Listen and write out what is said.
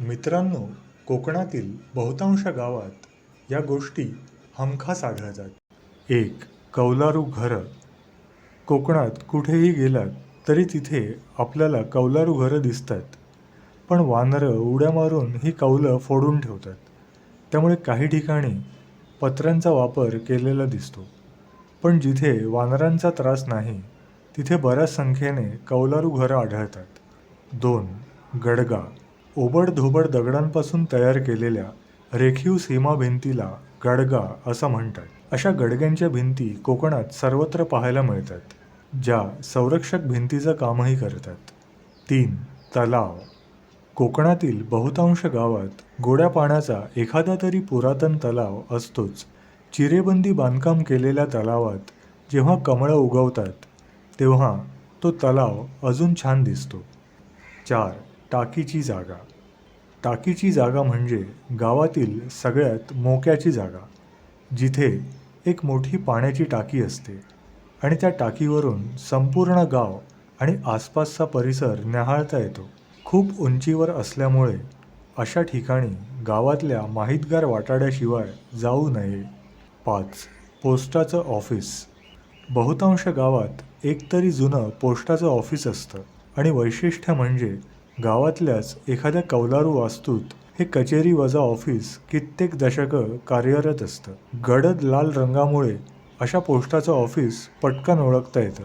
मित्रांनो कोकणातील बहुतांश गावात या गोष्टी हमखास आढळतात. एक कौलारू घरं. कोकणात कुठेही गेलात तरी तिथे आपल्याला कौलारू घरं दिसतात. पण वानरं उड्या मारून ही कौलं फोडून ठेवतात. त्यामुळे काही ठिकाणी पत्र्यांचा वापर केलेला दिसतो. पण जिथे वानरांचा त्रास नाही तिथे बऱ्याच संख्येने कौलारू घरं आढळतात. दोन गडगा. ओबडधोबड दगडांपासून तयार केलेल्या रेखीव सीमा भिंतीला गडगा असं म्हणतात. अशा गडग्यांच्या भिंती कोकणात सर्वत्र पाहायला मिळतात ज्या संरक्षक भिंतीचं कामही करतात. तीन तलाव. कोकणातील बहुतांश गावात गोड्या पाण्याचा एखादा तरी पुरातन तलाव असतोच. चिरेबंदी बांधकाम केलेल्या तलावात जेव्हा कमळं उगवतात तेव्हा तो तलाव अजून छान दिसतो. चार टाकीची जागा. टाकीची जागा म्हणजे गावातील सगळ्यात मोक्याची जागा जिथे एक मोठी पाण्याची टाकी असते आणि त्या टाकीवरून संपूर्ण गाव आणि आसपासचा परिसर न्याहाळता येतो. खूप उंचीवर असल्यामुळे अशा ठिकाणी गावातल्या माहितगार वाटाड्याशिवाय जाऊ नये. पाच. पोस्टाचं ऑफिस. बहुतांश गावात एकतरी जुनं पोस्टाचं ऑफिस असतं आणि वैशिष्ट्य म्हणजे गावातल्याच एखाद्या कौलारू वास्तूत हे कचेरी वजा ऑफिस कित्येक दशकं कार्यरत असतं. गडद लाल रंगामुळे अशा पोस्टाचं ऑफिस पटकन ओळखता येतं.